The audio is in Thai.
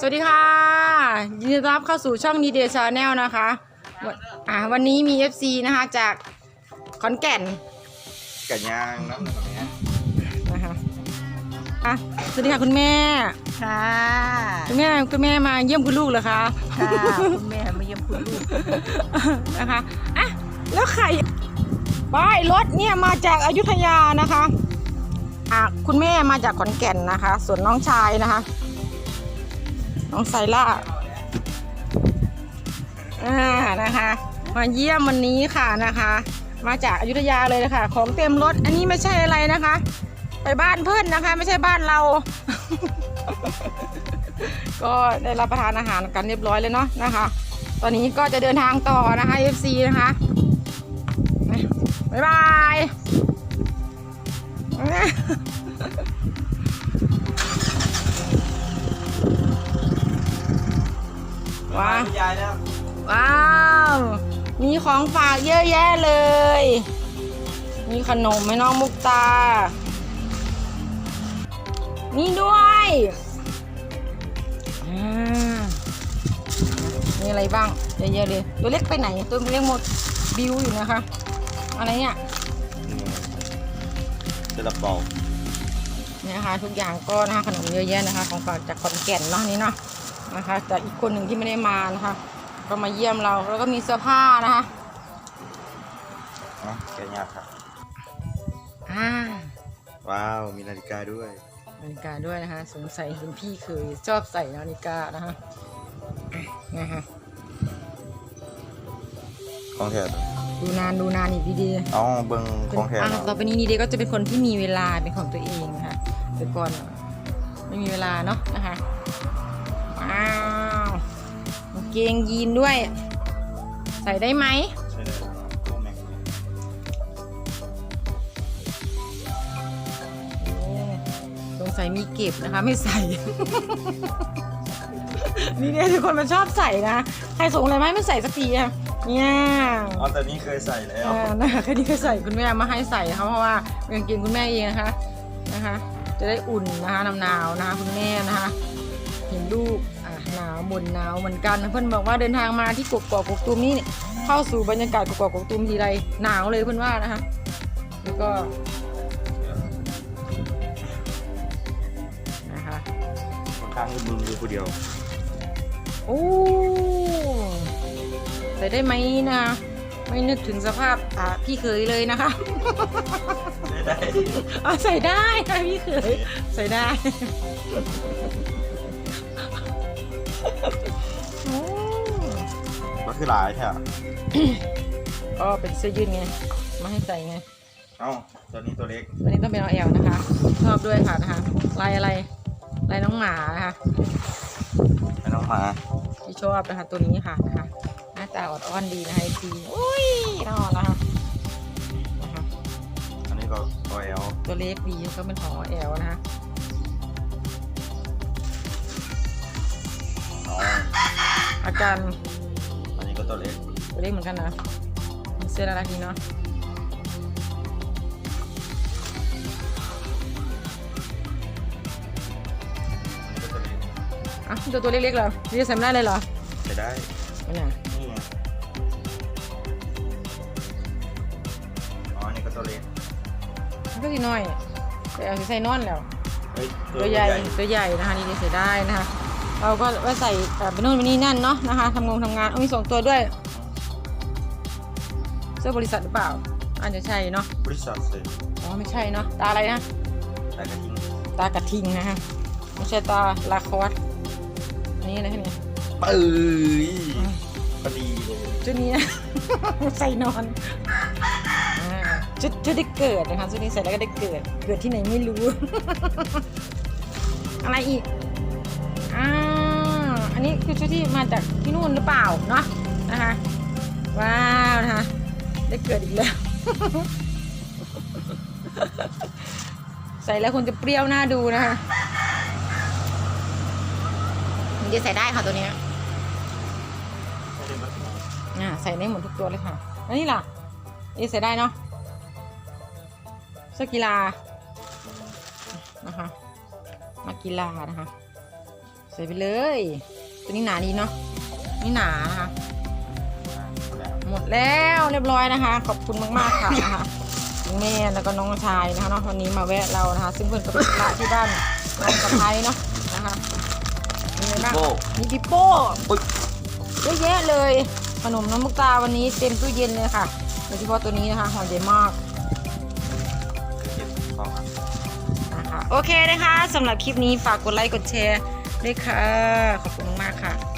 สวัสดีค่ะ ยินดีต้อนรับเข้าสู่ช่องดีเดย์ชาแนลนะคะวันอ่าวันนี้มี FC นะคะจากขอนแก่นไก่ย่างน้ำหนึ่งเนี้ยนะคะอะสวัสดีค่ะคุณแม่ ค่ะคุณแม่คุณแม่มาเยี่ยมคุณลูกเหรอคะ ค่ะคุณแม่มาเยี่ยมคุณลูกนะคะอะแล้วไข่ป้ายรถเนี่ยมาจากอายุทยานะคะอะคุณแม่มาจากขอนแก่นนะคะ ส่วนน้องชายนะคะ น้องไซล่าอ่านะคะ มาเยี่ยมวันนี้ค่ะนะคะ มาจากอยุทยาเลยนะคะของเต็มรถ อันนี้ไม่ใช่อะไรนะคะ ไปบ้านเพื่อนนะคะ ไม่ใช่บ้านเรา ก็ได้รับประทานอาหารกันเรียบร้อยเลยเนาะนะคะ ตอนนี้ก็จะเดินทางต่อนะคะ FC นะคะบ๊ายบาย ว้าวยายแล้วว้าว มีของฝากเยอะแยะเลย มีขนมให้น้องมุกตา นี่ด้วยอ่ามีอะไรบ้างเยอะๆเลย ตัวเล็กไปไหน ตัวเล็กหมดบิวอยู่นะคะ อะไรเนี่ยเจะระเป๋าเนี่ยนะคะทุกอย่างก็นะคะขนมเยอะแยะนะคะ ของฝากจากขอนแก่นเนาะนี่เนาะ นะคะจากอีกคนหนึ่งที่ไม่ได้มานะคะก็มาเยี่ยมเราแล้วก็มีเสื้อผ้านะคะอ๋อไก่ย่างครับอ่าว้าวมีนาฬิกาด้วยนาฬิกาด้วยนะคะสงสัยคุณพี่เคยชอบใส่นาฬิกานะคะอะนะคะของแท้ดูนานดูนานอีกดีๆอ๋อเบิ้งของแท้อะเนาะต่อไปนี้นี่เดก็จะเป็นคนที่มีเวลาเป็นของตัวเองนะคะแต่ก่อนไม่มีเวลาเนาะนะคะ ว้าวกางเกงยีนด้วย ใส่ได้ไหมใช่เลยตัวแม็กซ์โอ้สงสัยมีเก็บนะคะ ไม่ใส่ นี่เนี่ยทุกคนมันชอบใส่นะ ใครส่งอะไรมาให้ไม่ใส่สักทีอะเนี่ย อ๋อแต่นี่เคยใส่แล้ว อ่านะคะแค่นี้ก็ใส่คุณแม่มาให้ใส่นะคะเพราะว่าเป็นกางเกงคุณแม่เองนะคะนะคะ จะได้อุ่นนะคะหนาวๆนะคะคุณแม่นะคะ เห็นลูกอะ หนาวหมุนหนาวเหมือนกัน เพื่อนบอกว่าเดินทางมาที่กกอกกกตูมนี่เข้าสู่บรรยากาศกกอกกกตูมทีไรหนาวเลยเพื่อนว่านะคะแล้วก็นะคะค่อนข้างมึงอยู่คนเดียวโอ้ใส่ได้ไหมนะไม่นึกถึงสภาพอ่าพี่เคยเลยนะคะได้ได้เอาใส่ได้ค่ะพี่เคยใส่ได้ โอ้ก็คือหลายแท้ก็เป็นเสื้อยืดไง มาให้ใส่ไง เอ้าตัวนี้ตัวเล็กตัวนี้ต้องเป็นเอาแอลนะคะ ชอบด้วยค่ะนะคะ ลายอะไรลายน้องหมานะคะให้น้องหมาที่ชอบนะคะ ตัวนี้ค่ะนะคะ หน้าตาออดอ้อนดีนะคะทีอุ้ยน่ารักนะคะนะคะ อันนี้ก็ออยลตัวเล็กดีก็เป็นของแอลนะคะ อาการอันนี้ก็ตัวเล็กตัวเล็กเหมือนกันนะเสื้อน่ารักดีเนาะอันนี้ก็ตัวเล็กอะตัวตัวเล็กๆเหรอนี่จะใส่ไม่ได้เลยเหรอใช้ได้ไม่น่ะนี่ไงอ๋ออันนี้ก็ตัวเล็กมันก็สีน้อยแต่เอาสิใส่นอนแล้วเฮ้ยตัวใหญ่ตัวใหญ่นะคะนี่ใส่ได้นะคะ เราก็ไว้ใส่เอ่อไปนู่นไปนี่นั่นเนาะนะคะทำงงทำงานเอามีสองตัวด้วย เสื้อบริษัทหรือเปล่าอาจจะใช่เนาะบริษัทเลยอ๋อไม่ใช่เนาะตาอะไรนะแต่กระทิงตากระทิงนะคะไม่ใช่ตาลาคอสอันนี่อะไรคะเนี่ยปื้ยพอดีเลยชุดนี้นะใส่นอนอ่าชุดชุดได้เกิดนะคะชุดนี้ใส่แล้วก็ได้เกิด เกิดที่ไหนไม่รู้ อะไรอีกอ่า อันนี้คือชุดที่มาจากที่นู่นหรือเปล่าเนาะนะคะ ว้าวนะคะได้เกิดอีกแล้ว ใส่แล้วคงจะเปรี้ยวหน้าดูนะคะมันจะใส่ได้ค่ะตัวเนี้ยไม่ได้มาถึงอ่าใส่ได้หมดทุกตัวเลยค่ะแล้วนี่ล่ะนี่ใส่ได้เนาะเสื้อกีฬานะคะมากีฬานะคะส่ไปเลย ตัวนี้หนาดีเนาะนี่หนานะคะ หมดแล้วเรียบร้อยนะคะ ขอบคุณมากๆค่ะนะคะคุณแม่แล้วก็น้องชายนะคะเนาะวันนี้มาแวะเรานะคะ ซึ่งเพื่อนก็เป็นพระที่บ้านน้องสะพ้ายเนาะนะคะมีอะไรบ้างโบ้มีปิโป้อุ๊ยเยอะแยะเลยขนมน้ำมุกตาวันนี้เต็มตู้เย็นเลยค่ะโดยเฉพาะตัวนี้นะคะหอมใหญ่มากเก็บของอะนะคะโอเคนะคะสำหรับคลิปนี้ฝากกดไลค์กดแชร์ด้วยค่ะขอบคุณ graag.